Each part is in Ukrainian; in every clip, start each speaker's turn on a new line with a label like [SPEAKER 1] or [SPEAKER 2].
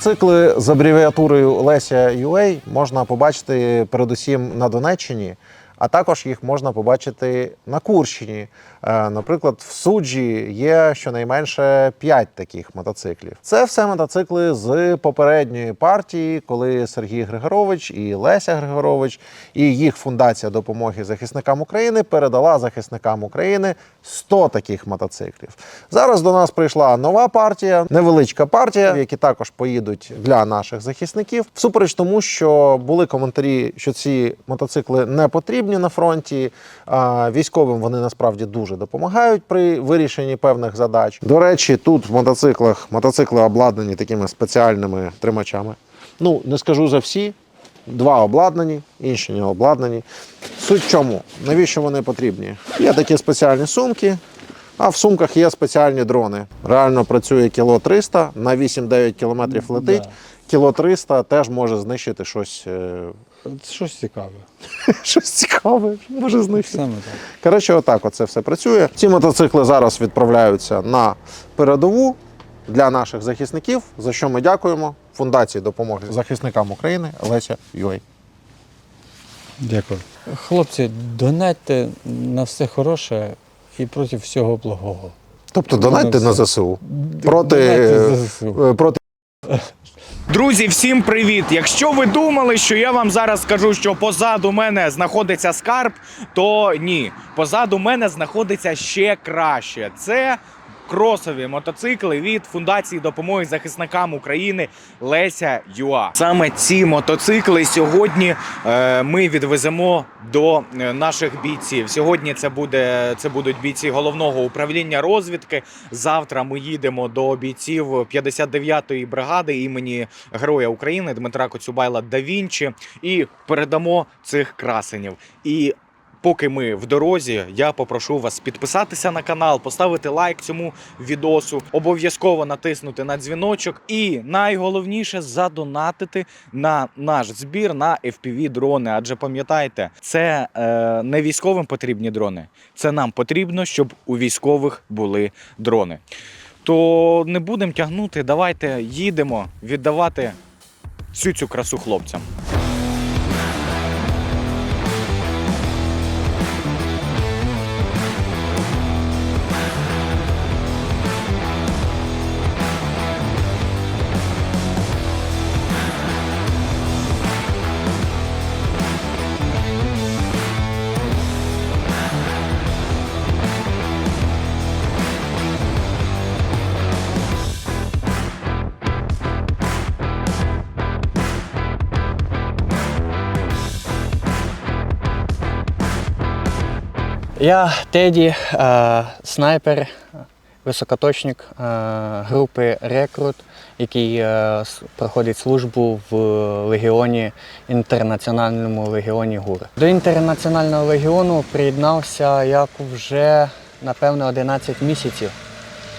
[SPEAKER 1] Мотоцикли з абревіатурою Леся UA можна побачити передусім на Донеччині, а також їх можна побачити на Курщині. Е, Наприклад, в суджі є щонайменше 5 таких мотоциклів. Це все мотоцикли з попередньої партії, коли Сергій Григорович і Леся Григорович і їх фундація допомоги захисникам України передала захисникам України 100 таких мотоциклів. Зараз до нас прийшла нова партія, невеличка партія, які також поїдуть для наших захисників. Всупереч тому, що були коментарі, що ці мотоцикли не потрібні на фронті. Військовим вони насправді дуже допомагають при вирішенні певних задач. До речі, тут в мотоциклах мотоцикли обладнані такими спеціальними тримачами. Ну не скажу за всі. Два обладнані, інші не обладнані. Суть в чому? Навіщо вони потрібні? Є такі спеціальні сумки, а в сумках є спеціальні дрони. Реально працює кіло 300, на 8-9 кілометрів летить. Кіло 300 теж може знищити щось, е,
[SPEAKER 2] щось цікаве.
[SPEAKER 1] щось цікаве, може знищити.
[SPEAKER 2] Саме так.
[SPEAKER 1] Коротше, отак оце все працює. Ці мотоцикли зараз відправляються на передову для наших захисників, за що ми дякуємо Фундації допомоги захисникам України Леся Юй.
[SPEAKER 2] Дякую. Хлопці, донатьте на все хороше і проти всього благого.
[SPEAKER 1] Тобто донатьте на. ЗСУ проти,
[SPEAKER 2] Донатьте ЗСУ.
[SPEAKER 1] е, проти
[SPEAKER 3] Друзі, всім привіт! Якщо ви думали, що я вам зараз скажу, що позаду мене знаходиться скарб, то ні. Позаду мене знаходиться ще краще. Це кросові мотоцикли від фундації допомоги захисникам України Леся Юа. Саме ці мотоцикли сьогодні е, ми відвеземо до е, наших бійців. Сьогодні це буде це будуть бійці головного управління розвідки. Завтра ми їдемо до бійців 59-ї бригади імені Героя України Дмитра Коцюбайла да Вінчі і передамо цих красенів. І Поки ми в дорозі, я попрошу вас підписатися на канал, поставити лайк цьому відосу, обов'язково натиснути на дзвіночок і найголовніше задонатити на наш збір на fpv дрони. Адже пам'ятайте, це е, не військовим потрібні дрони, це нам потрібно, щоб у військових були дрони. То не будемо тягнути, давайте їдемо віддавати всю цю красу хлопцям.
[SPEAKER 4] Я Теді, е, снайпер, високоточник е, групи Рекрут, який е, проходить службу в легіоні інтернаціональному легіоні ГУР. До інтернаціонального легіону приєднався як вже напевно 11 місяців.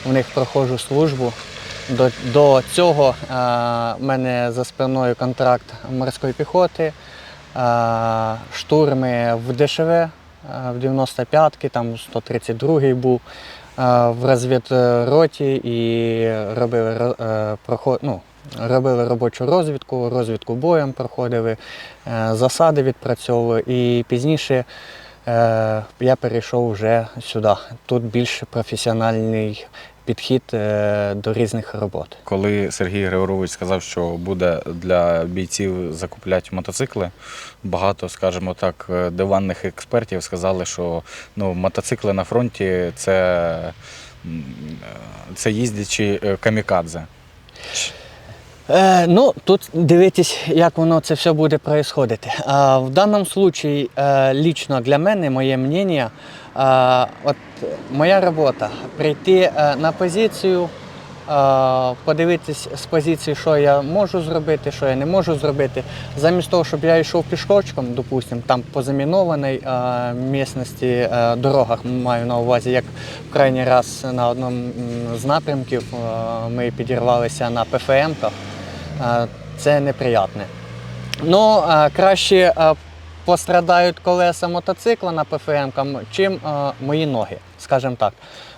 [SPEAKER 4] У них проходжу службу. До, до цього е, мене за спиною контракт морської піхоти, е, штурми в ДШВ в 95-ки, там 132-й був в розвідроті і робили, е, ну, робили робочу розвідку, розвідку боєм проходили, е, засади відпрацьовували і пізніше е, я перейшов вже сюди. Тут більш професіональний підхід е, до різних робот.
[SPEAKER 3] Коли Сергій Григорович сказав, що буде для бійців закупляти мотоцикли, багато, скажімо так, е, диванних експертів сказали, що ну, мотоцикли на фронті це, е, це їздячі камікадзе.
[SPEAKER 4] Е, ну, тут дивитись, як воно це все буде происходити. А, в даному е, лично для мене, моє мнення, от моя робота прийти е, на позицію, е, подивитись з позиції, що я можу зробити, що я не можу зробити. Замість того, щоб я йшов пішочком, допустим, там по замінованій е, місності, дорогах маю на увазі, як в крайній раз на одному з напрямків ми підірвалися на ПФМ-ках. Це неприятне. Ну, краще пострадають колеса мотоцикла на ПФМ, чим е, мої ноги. скажімо так,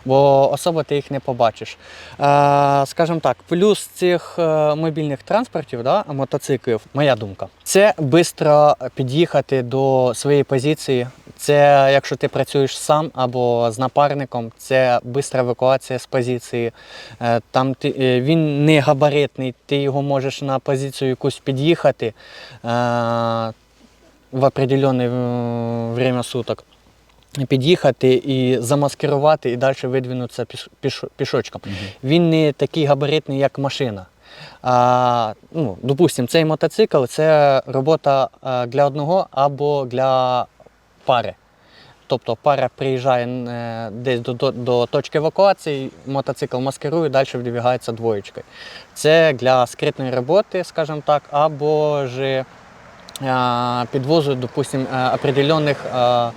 [SPEAKER 4] бо особо ти їх не побачиш. Е, скажімо так, плюс цих е, мобільних транспортів, да, мотоциклів, моя думка, це швидко під'їхати до своєї позиції. Це якщо ти працюєш сам або з напарником, це швидка евакуація з позиції. Е, Там ти, е, він не габаритний, ти його можеш на позицію якусь під'їхати в определенне е, время суток. Під'їхати і замаскирувати, і далі видвинутися піш, піш, пішочком. Він не такий габаритний, як машина. А, ну, допустимо, цей мотоцикл це робота для одного або для пари. Тобто пара приїжджає е, десь до, до, до точки евакуації, мотоцикл маскирує, далі вдвігається двоєчкою. Це для скритної роботи, скажімо так, або ж підвозу, допустим, е, определенних е,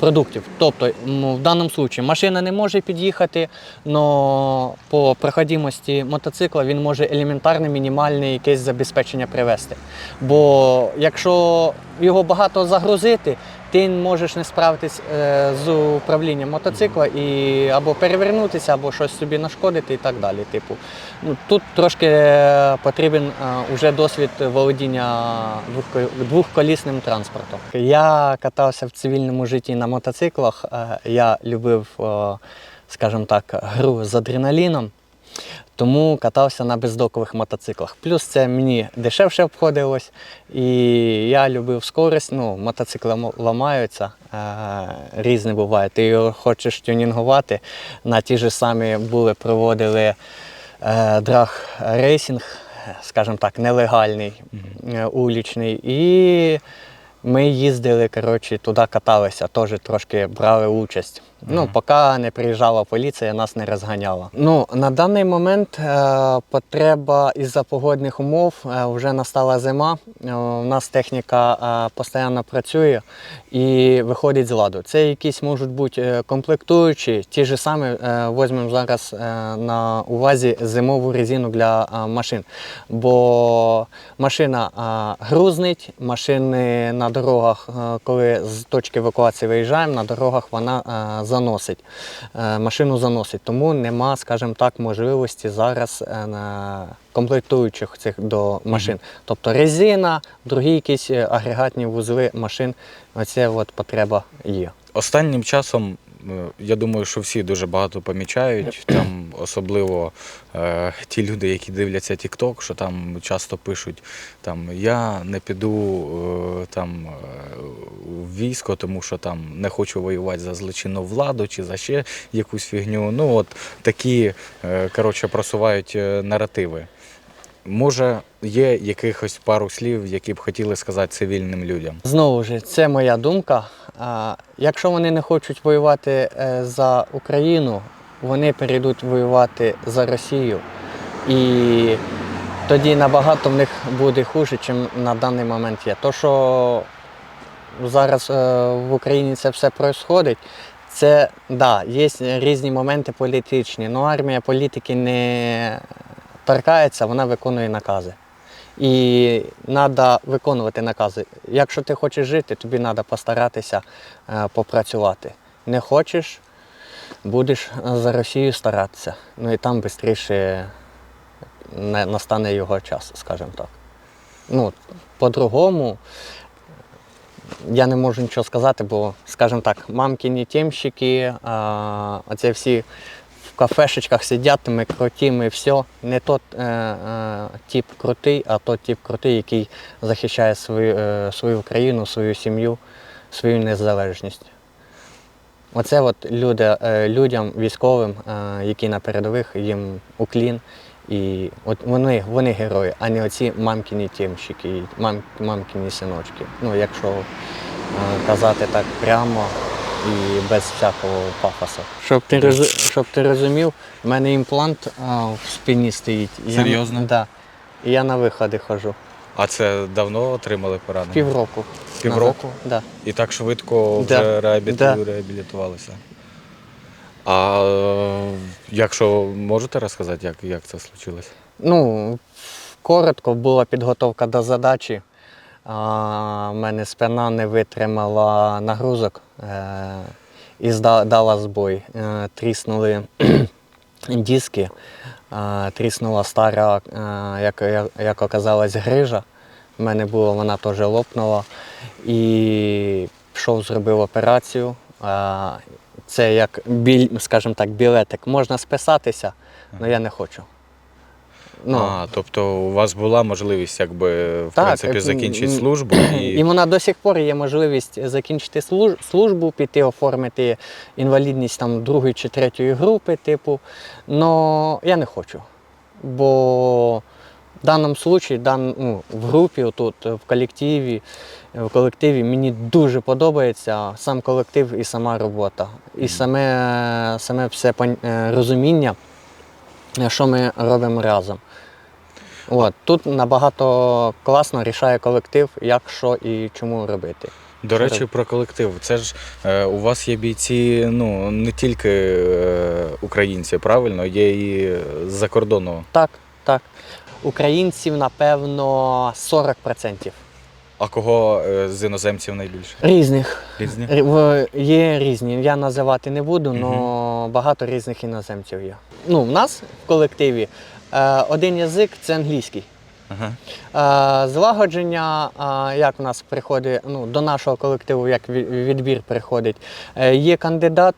[SPEAKER 4] продуктів. Тобто, в даному випадку машина не може під'їхати, але по проходимості мотоцикла він може елементарне, мінімальне якесь забезпечення привезти. Бо якщо його багато загрузити, ти можеш не справитись е, з управлінням мотоцикла і або перевернутися, або щось собі нашкодити і так далі. Типу, ну, тут трошки е, потрібен е, уже досвід володіння двохколісним транспортом. Я катався в цивільному житті на мотоциклах. е, Я любив, е, скажімо так, гру з адреналіном. Тому катався на бездокових мотоциклах. Плюс це мені дешевше обходилось, і я любив скорість. Ну, мотоцикли ламаються, е, різне буває. Ти його хочеш тюнінгувати. На ті ж самі були, проводили е, драг рейсинг, скажімо так, нелегальний, е, улічний. І ми їздили, коротше, туди каталися, теж трошки брали участь. Ну, поки не приїжджала поліція, нас не розганяла. Ну, на даний момент е, потреба із-за погодних умов е, вже настала зима. Е, у нас техніка е, постійно працює і виходить з ладу. Це якісь можуть бути е, комплектуючі, ті ж самі е, візьмемо зараз е, на увазі зимову резину для е, машин. Бо машина е, грузнить, машини на дорогах, е, коли з точки евакуації виїжджаємо, на дорогах вона е, заносить. Е, Машину заносить. Тому нема, скажімо так, можливості зараз на комплектуючих цих до машин. Тобто резина, другі якісь агрегатні вузли машин. Оце от потреба є.
[SPEAKER 3] Останнім часом, я думаю, що всі дуже багато помічають, там особливо е, ті люди, які дивляться TikTok, що там часто пишуть, там я не піду е, там е, в військо, тому що там не хочу воювати за злочинну владу чи за ще якусь фігню. Ну от такі е, коротше просувають е, наративи. Може, є якихось пару слів, які б хотіли сказати цивільним людям.
[SPEAKER 4] Знову ж, це моя думка. Якщо вони не хочуть воювати е, за Україну, вони перейдуть воювати за Росію. І тоді набагато в них буде хуже, ніж на даний момент є. То, що зараз е, в Україні це все відбувається, це да, є різні моменти політичні, але армія політики не торкається, вона виконує накази. І треба виконувати накази. Якщо ти хочеш жити, тобі треба постаратися е, попрацювати. Не хочеш, будеш за Росію старатися. Ну і там швидше настане його час, скажімо так. Ну, по-другому я не можу нічого сказати, бо, скажімо так, мамкіні тємщики, а, оце всі кафешечках сидять, ми круті, ми все. Не тот е, е, тип крутий, а тот тип крутий, який захищає свою, е, свою країну, свою сім'ю, свою незалежність. Оце от люди, е, людям, військовим, е, які на передових, їм уклін. І от вони, вони герої, а не оці мамкіні тємщики, мам, мамкіні синочки. Ну, якщо е, казати так прямо і без всякого пафосу. Щоб ти, роз, щоб ти розумів, в мене імплант а, в спині стоїть. Я-
[SPEAKER 3] Серйозно?
[SPEAKER 4] Да. І я на виходи ходжу.
[SPEAKER 3] А це давно отримали поранення?
[SPEAKER 4] Півроку.
[SPEAKER 3] Півроку?
[SPEAKER 4] Да.
[SPEAKER 3] І так швидко
[SPEAKER 4] Да.
[SPEAKER 3] вже реабіліту...
[SPEAKER 4] Да.
[SPEAKER 3] реабілітувалися. А якщо можете розказати, як, як це случилось?
[SPEAKER 4] Ну, коротко була підготовка до задачі. А, мене спина не витримала нагрузок. Е, і дала збой. Е, Тріснули диски, е, тріснула стара, як, як, оказалось, грижа. У мене було, вона теж лопнула. І пішов, зробив операцію. Це як біль, скажімо так, білетик. Можна списатися, але я не хочу. Ну,
[SPEAKER 3] А, тобто у вас була можливість, якби в
[SPEAKER 4] Так,
[SPEAKER 3] принципі закінчити службу
[SPEAKER 4] І
[SPEAKER 3] і
[SPEAKER 4] вона до сих пор є можливість закінчити служ- службу, піти оформити інвалідність там другої чи третьої групи, типу. Но я не хочу. Бо в даному випадку, дан, ну, в групі, отут, в колективі, в колективі мені дуже подобається сам колектив і сама робота. І саме, саме все е, розуміння, що ми робимо разом. От, тут набагато класно рішає колектив, як що і чому робити.
[SPEAKER 3] До речі, про колектив. Це ж е, у вас є бійці, ну не тільки е, українці, правильно, є і з-за кордону.
[SPEAKER 4] Так, так. Українців, напевно, 40%.
[SPEAKER 3] А кого е, з іноземців найбільше?
[SPEAKER 4] Різних.
[SPEAKER 3] Різні?
[SPEAKER 4] В- Є різні. Я називати не буду, але багато різних іноземців є. Ну, в нас в колективі один язик це англійський.
[SPEAKER 3] Ага.
[SPEAKER 4] Е, Злагодження, е, як в нас приходить ну, до нашого колективу, як відбір приходить, Е, є кандидат,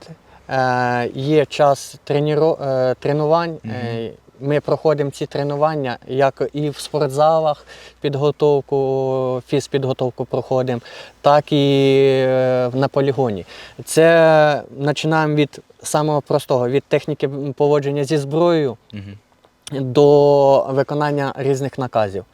[SPEAKER 4] е, є час е, тренувань. Е, Ми проходимо ці тренування як і в спортзалах підготовку, фізпідготовку проходимо, так і е, на полігоні. Це починаємо від самого простого, від техніки поводження зі зброєю
[SPEAKER 3] Мгм.
[SPEAKER 4] До виконання різних наказів.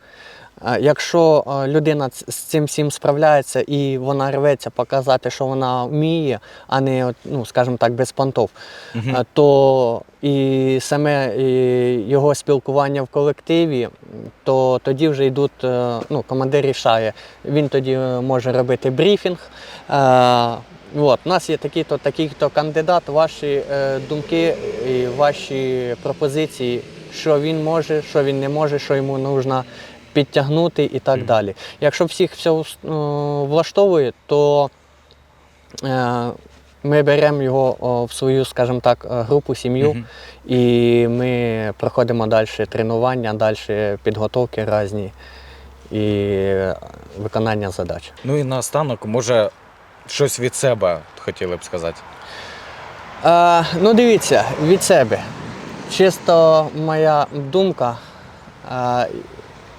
[SPEAKER 4] Е, Якщо е, людина з цим всім справляється і вона рветься показати, що вона вміє, а не, ну, скажімо так, без понтов, е, то і саме його спілкування в колективі, то тоді вже йдуть, ну, командир рішає. Він тоді може робити брифінг. От, у нас є такий-то, такий-то кандидат, ваші думки і ваші пропозиції, що він може, що він не може, що йому потрібно підтягнути і так далі. Якщо всіх все е, влаштовує, то е, ми беремо його в свою, скажімо так, е, групу, сім'ю,
[SPEAKER 3] Мгм.
[SPEAKER 4] і ми проходимо далі тренування, далі підготовки різні і виконання задач.
[SPEAKER 3] Ну і наостанок, може, щось від себе хотіли б сказати.
[SPEAKER 4] Е, ну, дивіться, від себе. Чисто моя думка. Е,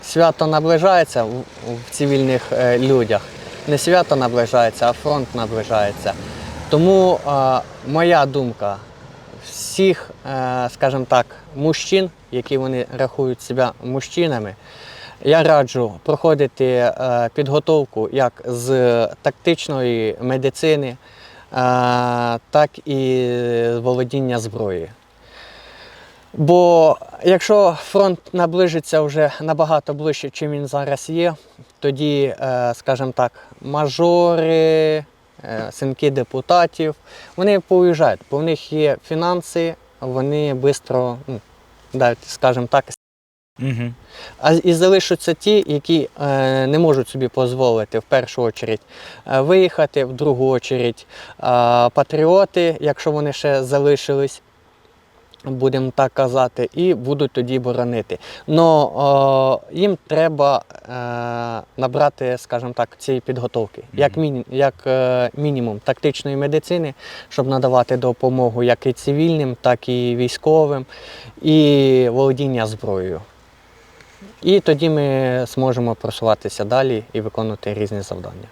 [SPEAKER 4] свято наближається в, цивільних е, людях. Не свято наближається, а фронт наближається. Тому е, моя думка всіх, скажімо так, мужчин, які вони рахують себе мужчинами, я раджу проходити підготовку як з тактичної медицини, так і з володіння зброєю. Бо якщо фронт наближиться вже набагато ближче, чим він зараз є, тоді, е, скажімо так, мажори, е, синки депутатів, вони поїжджають, бо в них є фінанси, вони швидко, ну, скажімо так,
[SPEAKER 3] Угу.
[SPEAKER 4] а і залишаться ті, які е, не можуть собі дозволити в першу чергу виїхати, в другу чергу е, патріоти, якщо вони ще залишились, будемо так казати, і будуть тоді боронити. Но е, їм треба е, набрати, скажімо так, цієї підготовки, як, міні, як е, мінімум тактичної медицини, щоб надавати допомогу як і цивільним, так і військовим, і володіння зброєю. І тоді ми зможемо просуватися далі і виконувати різні завдання.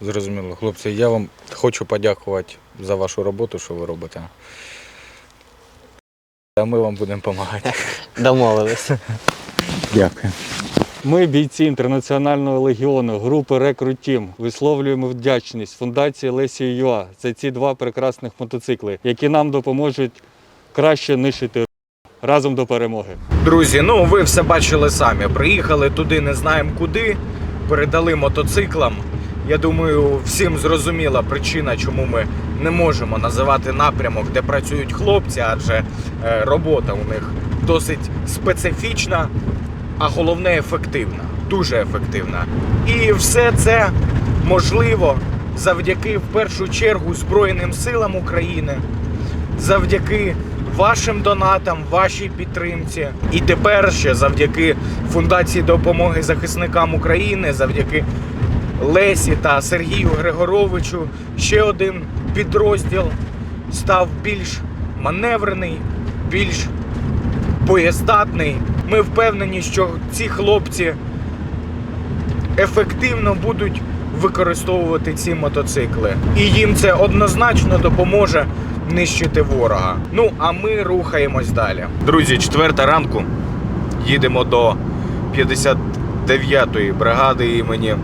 [SPEAKER 3] Зрозуміло, хлопці, я вам хочу подякувати за вашу роботу, що ви робите. А ми вам будемо допомагати.
[SPEAKER 4] Домовились.
[SPEAKER 3] Дякую.
[SPEAKER 2] Ми, бійці інтернаціонального легіону, групи Рекрутім, висловлюємо вдячність фундації Лесі ЮА за ці два прекрасних мотоцикли, які нам допоможуть краще нищити разом до перемоги.
[SPEAKER 3] Друзі, ну ви все бачили самі. Приїхали туди, не знаємо куди, передали мотоциклам. Я думаю, всім зрозуміла причина, чому ми не можемо називати напрямок, де працюють хлопці, адже е, робота у них досить специфічна, а головне ефективна, дуже ефективна. І все це можливо завдяки в першу чергу Збройним силам України, завдяки вашим донатам, вашій підтримці. І тепер ще завдяки фундації допомоги захисникам України, завдяки Лесі та Сергію Григоровичу, ще один підрозділ став більш маневрений, більш боєздатний. Ми впевнені, що ці хлопці ефективно будуть використовувати ці мотоцикли. І їм це однозначно допоможе нищити ворога. Ну а ми рухаємось далі. Друзі, четверта ранку. Їдемо до 59-ї бригади імені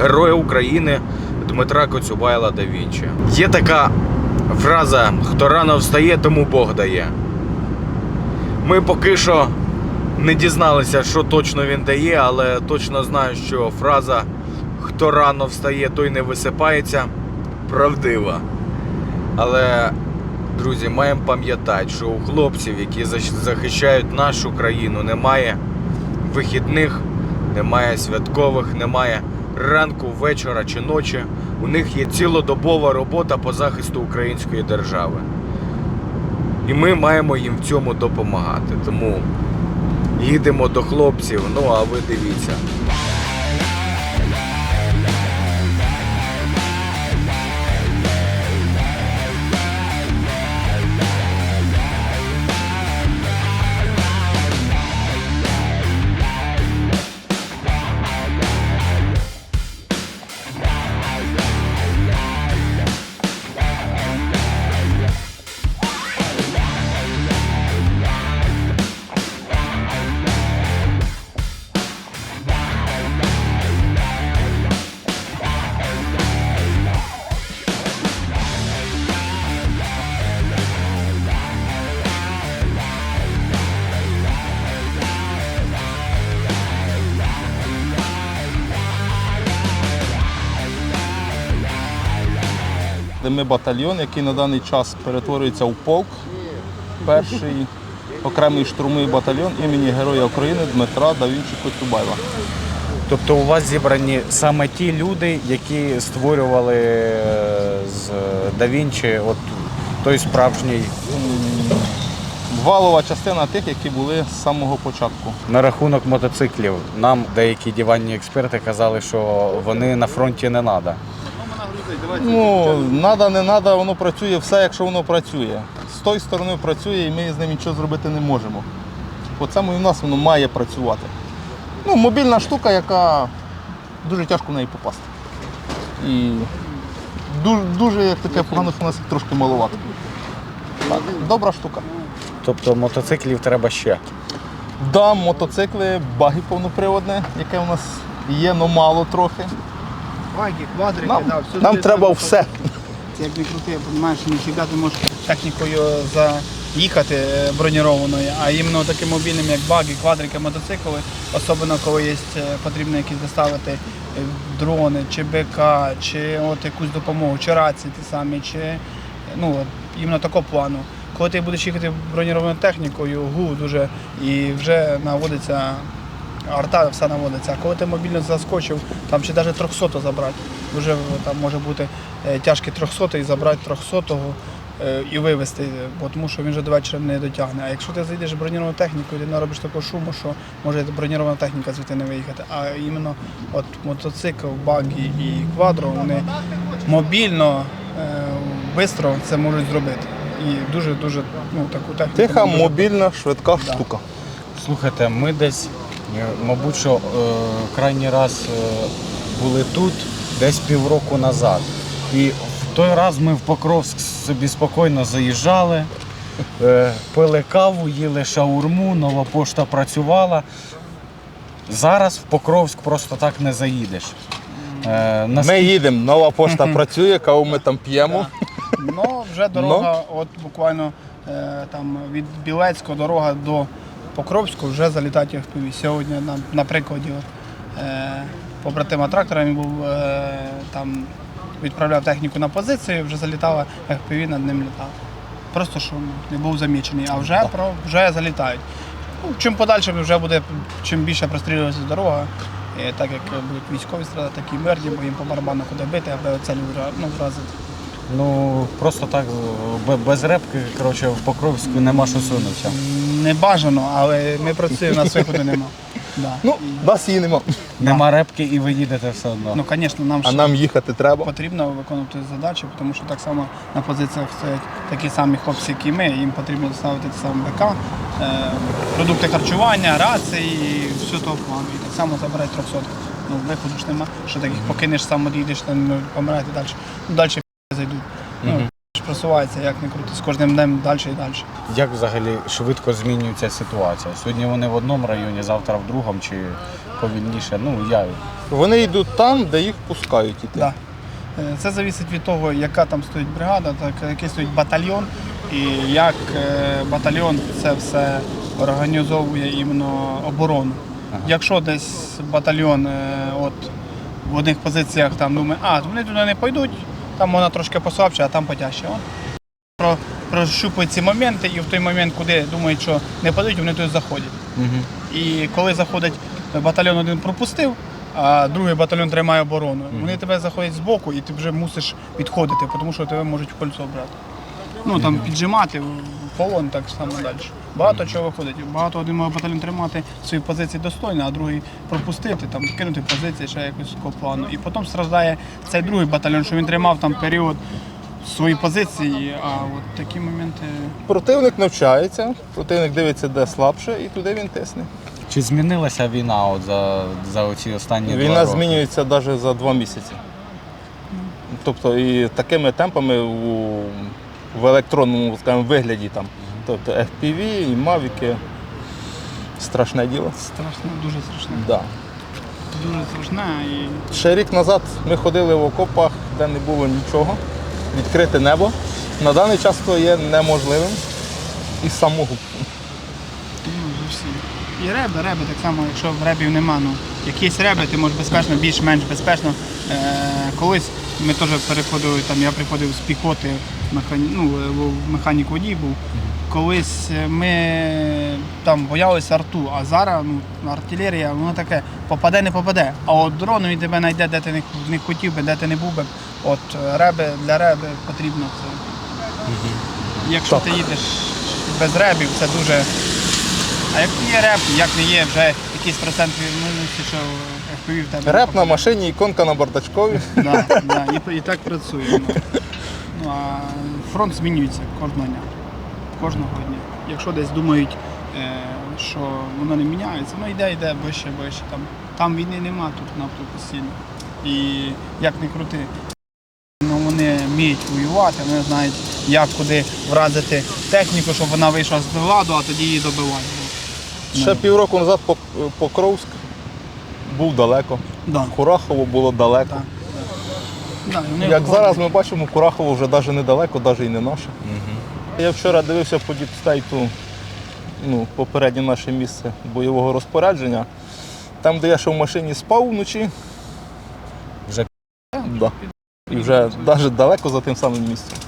[SPEAKER 3] Героя України Дмитра Коцюбайла да Вінчі. Є така фраза: хто рано встає, тому Бог дає. Ми поки що не дізналися, що точно він дає, але точно знаю, що фраза хто рано встає, той не висипається правдива. Але, друзі, маємо пам'ятати, що у хлопців, які захищають нашу країну, немає вихідних, немає святкових, немає ранку, вечора чи ночі. У них є цілодобова робота по захисту української держави. І ми маємо їм в цьому допомагати. Тому їдемо до хлопців, ну а ви дивіться.
[SPEAKER 5] Ми батальйон, який на даний час перетворюється в полк. Перший окремий штурмовий батальйон імені Героя України Дмитра Давінчі Коцюбайла.
[SPEAKER 3] Тобто у вас зібрані саме ті люди, які створювали е, з Да Вінчі от той справжній.
[SPEAKER 5] Валова частина тих, які були з самого початку.
[SPEAKER 3] На рахунок мотоциклів нам деякі диванні експерти казали, що вони на фронті не треба.
[SPEAKER 5] Ну, надо, не надо, воно працює все, якщо воно працює. З тої сторони працює і ми з ним нічого зробити не можемо. По цьому і в нас воно має працювати. Ну, мобільна штука, яка дуже тяжко в неї попасти. І дуже, дуже як таке погано, що у нас їх трошки маловато. Так, добра штука.
[SPEAKER 3] Тобто мотоциклів треба ще.
[SPEAKER 5] Да, мотоцикли, баги повноприводне, яке у нас є, але мало трохи.
[SPEAKER 6] Баги, квадрики,
[SPEAKER 5] Нам,
[SPEAKER 6] да, все
[SPEAKER 5] нам треба все.
[SPEAKER 6] Це як не крути, розумієш, не завжди ти можеш технікою заїхати е, бронірованою, а іменно таким мобільним, як баги, квадрики, мотоцикли, особливо коли є е, потрібно якісь доставити е, дрони, чи БК, чи от якусь допомогу, чи рації ті самі, чи е, ну, іменно такого плану. Коли ти будеш їхати бронірованою технікою, гу дуже і вже наводиться арта все наводиться. А коли ти мобільно заскочив, там чи навіть 300 забрати, вже там може бути е, тяжкий 300 і забрати 300 е, і вивезти, бо тому що він вже до вечора не дотягне. А якщо ти зайдеш броніровану техніку, ти наробиш такого шуму, що може бронірована техніка звідти не виїхати. А іменно от мотоцикл, багі і квадро, вони мобільно, швидко це можуть зробити. І дуже-дуже ну, таку техніку.
[SPEAKER 5] Тиха, мобільна, швидка штука.
[SPEAKER 3] Слухайте, ми десь, е, мабуть, що е, крайній раз е, були тут десь півроку назад. І в той раз ми в Покровськ собі спокійно заїжджали, е, пили каву, їли шаурму, нова пошта працювала. Зараз в Покровськ просто так не заїдеш. Е, нас-
[SPEAKER 5] Ми їдемо, нова пошта працює, каву ми там п'ємо.
[SPEAKER 6] Ну, вже дорога, от буквально е, там від Білецького дорога до Покровського вже залітають FPV. Сьогодні на, на прикладі е, побратима трактора він був е, там відправляв техніку на позицію, вже залітала FPV, над ним літав. Просто що не був замічений, а вже, про, вже залітають. Ну, чим подальше вже буде, чим більше прострілюватися дорога, е, так як будуть військові страдати, так і мирні, бо їм по барабану куди бити, аби вра- ну, вразити.
[SPEAKER 3] Ну просто так бе- без репки, коротше, в Покровську нема що сунутися.
[SPEAKER 6] Не бажано, але ми працюємо, у нас виходу нема. Да.
[SPEAKER 5] Ну, нас її нема.
[SPEAKER 3] Нема репки і ви їдете все одно.
[SPEAKER 6] Ну, звісно, нам
[SPEAKER 5] А
[SPEAKER 6] ще
[SPEAKER 5] нам їхати треба.
[SPEAKER 6] потрібно виконувати задачу, тому що так само на позиціях стоять такі самі хлопці, як і ми. Їм потрібно доставити те саме БК, е, продукти харчування, рації, все того плану. І так само забирати 300. Ну, виходу ж нема, що таких покинеш сам одійдеш, там ну, помирати далі. Ну, далі зайдуть. Ну, просувається, як не крути, з кожним днем далі і далі.
[SPEAKER 3] Як взагалі швидко змінюється ситуація? Сьогодні вони в одному районі, завтра в другому чи повільніше. Ну я
[SPEAKER 5] Вони йдуть там, де їх пускають іти.
[SPEAKER 6] Да. Е, Це залежить від того, яка там стоїть бригада, так який стоїть батальйон, і як е, батальйон це все організовує іменно оборону. Якщо десь батальйон е, от, в одних позиціях там думає, а вони туди не пойдуть, там вона трошки послабше, а там потяжче. Про, прощупують ці моменти, і в той момент, куди думають, що не пойдуть, вони туди заходять. І коли заходить батальйон один пропустив, а другий батальйон тримає оборону, вони тебе заходять збоку і ти вже мусиш відходити, тому що тебе можуть в кольцо брати. Ну там піджимати, полон так само далі. Багато чого виходить. Багато один може батальйон тримати свої позиції достойно, а другий пропустити, там кинути позиції, ще якось такого плану. І потім страждає цей другий батальйон, що він тримав там період свої позиції, а от такі моменти.
[SPEAKER 5] Противник навчається, противник дивиться, де слабше, і туди він тисне.
[SPEAKER 3] чи змінилася війна от за, за оці останні два
[SPEAKER 5] Війна змінюється навіть за два місяці. Тобто і такими темпами у, в електронному скажімо, вигляді там. Тобто FPV і Mavic страшне діло.
[SPEAKER 6] Страшно, дуже страшно.
[SPEAKER 5] Да.
[SPEAKER 6] Дуже страшне і
[SPEAKER 5] Ще рік назад ми ходили в окопах, де не було нічого, відкрите небо. На даний час то є неможливим і самогуб.
[SPEAKER 6] Ну. І реби, реби так само, якщо в ребів нема, ну якісь реби, ти можеш безпечно, більш-менш безпечно. Е, колись ми теж переходили, там я приходив з піхоти, механі, ну, е, механік водій був. Колись е, ми там боялися арту, а зараз ну, артилерія, воно таке, попаде, не попаде. А от дрон він тебе знайде, де ти не, не хотів би, де ти не був би. От е, реби для реби потрібно це. Якщо ти їдеш без ребів, це дуже а як не є реп, як не є вже якийсь процент вірності, що FPV в тебе.
[SPEAKER 5] Реп на машині, іконка на бардачкові.
[SPEAKER 6] Да, да, і, і так працює. Ну. Ну, а фронт змінюється кожного дня. Кожного дня. Якщо десь думають, е, що воно не міняється, ну йде, йде ближче, ближче. Там, там війни нема, тут навпаки постійно. І як не крути. Ну, вони вміють воювати, вони знають, як куди вразити техніку, щоб вона вийшла з ладу, а тоді її добивати.
[SPEAKER 5] Ще півроку назад Пок- Покровськ був далеко.
[SPEAKER 6] Да.
[SPEAKER 5] Курахово було далеко.
[SPEAKER 6] Так. Да, вони
[SPEAKER 5] Як зараз ми бачимо, Курахово вже навіть недалеко, навіть і не наше. Я вчора дивився по діпстейту, ну, попереднє наше місце бойового розпорядження. Там, де я ще в машині спав вночі.
[SPEAKER 3] Вже
[SPEAKER 5] Да. І вже навіть далеко за тим самим місцем.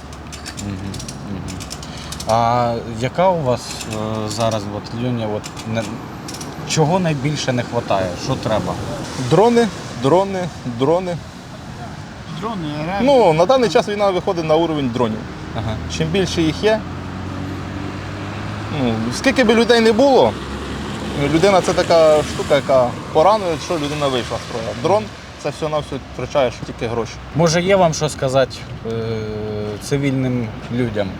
[SPEAKER 3] А яка у вас е, зараз батальйоні? От, не, чого найбільше не вистачає? Що треба?
[SPEAKER 5] Дрони, дрони, дрони.
[SPEAKER 6] Дрони, реби.
[SPEAKER 5] Ну, на даний час війна виходить на уровень дронів.
[SPEAKER 3] Ага.
[SPEAKER 5] Чим більше їх є, ну, скільки би людей не було, людина це така штука, яка поранує, що людина вийшла з строя. Дрон це все на все втрачаєш тільки гроші.
[SPEAKER 3] Може, є вам що сказати е, цивільним людям?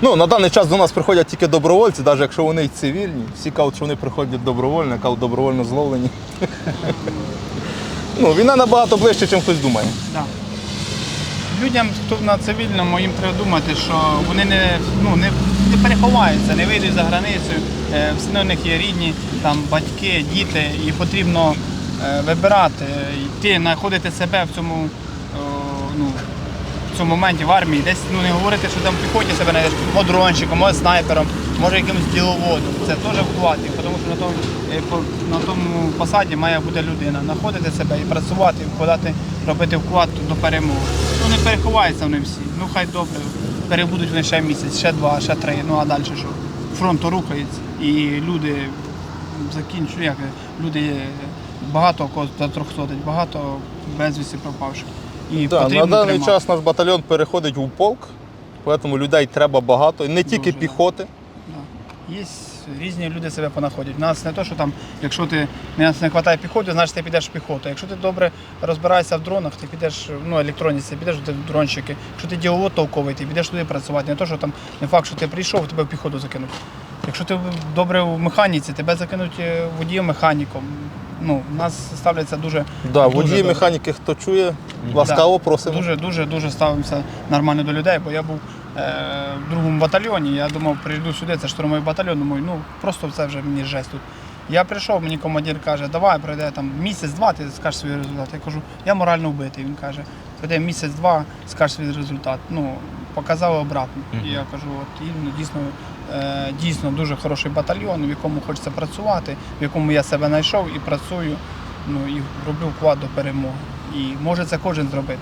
[SPEAKER 5] Ну, на даний час до нас приходять тільки добровольці, навіть якщо вони й цивільні. Всі кажуть, що вони приходять добровольно, кажуть, добровольно зловлені. Ну, війна набагато ближче, ніж хтось думає.
[SPEAKER 6] Да. Людям, хто на цивільному, їм треба думати, що вони не, ну, не, не переховаються, не вийдуть за границю. Е, Все них є рідні, там, батьки, діти, і потрібно е, вибирати, йти, знаходити себе в цьому, ну, цьому моменті в армії. Десь ну, не говорити, що там в піхоті себе знайдеш, може може снайпером, може якимось діловодом. Це теж вкладник, тому що на тому, е, на тому посаді має бути людина. Знаходити себе і працювати, і вкладати, робити вклад до перемоги. Ну не переховаються вони всі. Ну хай добре, перебудуть вони ще місяць, ще два, ще три, ну а далі що? фронту рухається, і люди закінчують, як люди багато кого затрьохсотить, багато безвісті пропавших. І
[SPEAKER 5] Да, на даний
[SPEAKER 6] тримати.
[SPEAKER 5] час наш батальйон переходить у полк, тому людей треба багато. І не тільки
[SPEAKER 6] Дуже.
[SPEAKER 5] піхоти.
[SPEAKER 6] Да. Є різні люди себе понаходять. У нас не то, що там, якщо ти не не вистачає піхоти, значить ти підеш в піхоту. Якщо ти добре розбираєшся в дронах, ти підеш ну, електроніці, підеш в дронщики. Якщо ти діловод толковий, ти підеш туди працювати. Не то, що там не факт, що ти прийшов, тебе в піхоту закинуть. Якщо ти добре в механіці, тебе закинуть е, водієм механіком. Ну, у нас ставляться дуже
[SPEAKER 5] Да,
[SPEAKER 6] Дуже
[SPEAKER 5] водії,
[SPEAKER 6] добре.
[SPEAKER 5] механіки, хто чує, ласкаво просимо.
[SPEAKER 6] Дуже, дуже, дуже ставимося нормально до людей, бо я був е, в другому батальйоні. Я думав, прийду сюди, це штурмовий батальйон. Думаю, ну просто це вже мені жесть тут. Я прийшов, мені командир каже, давай пройде там місяць-два, ти скажеш свій результат. Я кажу, я морально вбитий. Він каже, пройде місяць-два, скажеш свій результат. Ну, показав обратно. І я кажу, от і, дійсно, е, дійсно дуже хороший батальйон, в якому хочеться працювати, в якому я себе знайшов і працюю. Ну і роблю вклад до перемоги. І може це кожен зробити.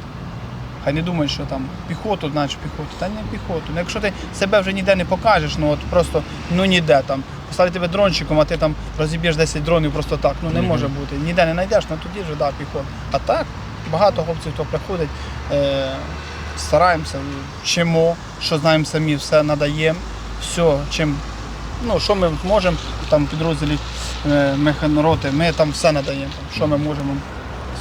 [SPEAKER 6] Хай не думають, що там піхоту, значить піхоту. Та не піхоту. Ну, якщо ти себе вже ніде не покажеш, ну от просто ну ніде там. Поставити тебе дрончиком, а ти там розіб'єш 10 дронів просто так. Ну не може бути. Ніде не знайдеш, ну тоді вже да, піхота. А так, багато хлопців, хто приходить, е, стараємося, вчимо, що знаємо самі, все надаємо, все, чим, ну, що ми можемо, там в підрозділі е, механороти, ми там все надаємо, що ми можемо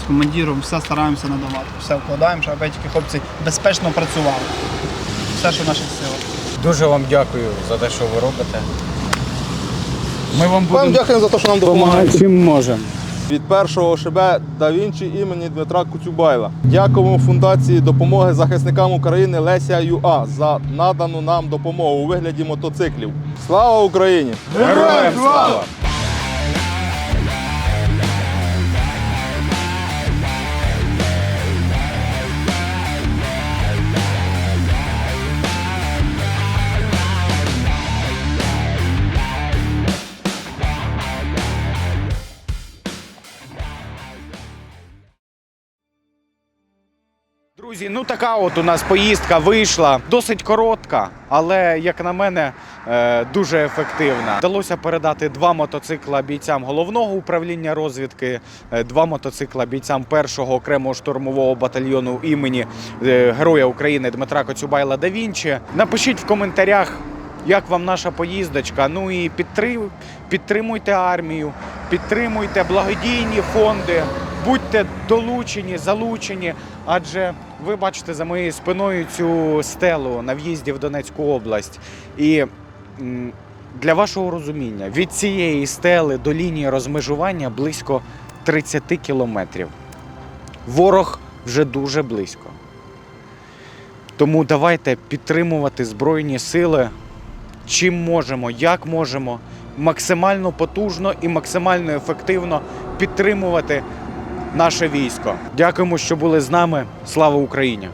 [SPEAKER 6] з командиром, все стараємося надавати, все вкладаємо, щоб тільки хлопці безпечно працювали. Все, що в наших силах.
[SPEAKER 3] Дуже вам дякую за те, що ви робите. Ми вам
[SPEAKER 5] Вам дякуємо за те, що нам допомагаєте.
[SPEAKER 3] чим можемо.
[SPEAKER 5] Від першого ШБ Да Вінчі імені Дмитра Кутюбайла. Дякуємо фундації допомоги захисникам України Леся ЮА за надану нам допомогу у вигляді мотоциклів. Слава Україні!
[SPEAKER 3] Героям слава! Друзі, ну така от у нас поїздка вийшла. Досить коротка, але, як на мене, е, дуже ефективна. Вдалося передати два мотоцикла бійцям головного управління розвідки, е, два мотоцикла бійцям першого окремого штурмового батальйону імені е, Героя України Дмитра Коцюбайла да Вінчі. Напишіть в коментарях. Як вам наша поїздочка? Ну і підтримуйте армію, підтримуйте благодійні фонди, будьте долучені, залучені. Адже ви бачите за моєю спиною цю стелу на в'їзді в Донецьку область. І для вашого розуміння, від цієї стели до лінії розмежування близько 30 кілометрів. Ворог вже дуже близько. Тому давайте підтримувати Збройні сили чим можемо, як можемо, максимально потужно і максимально ефективно підтримувати наше військо. Дякуємо, що були з нами. Слава Україні!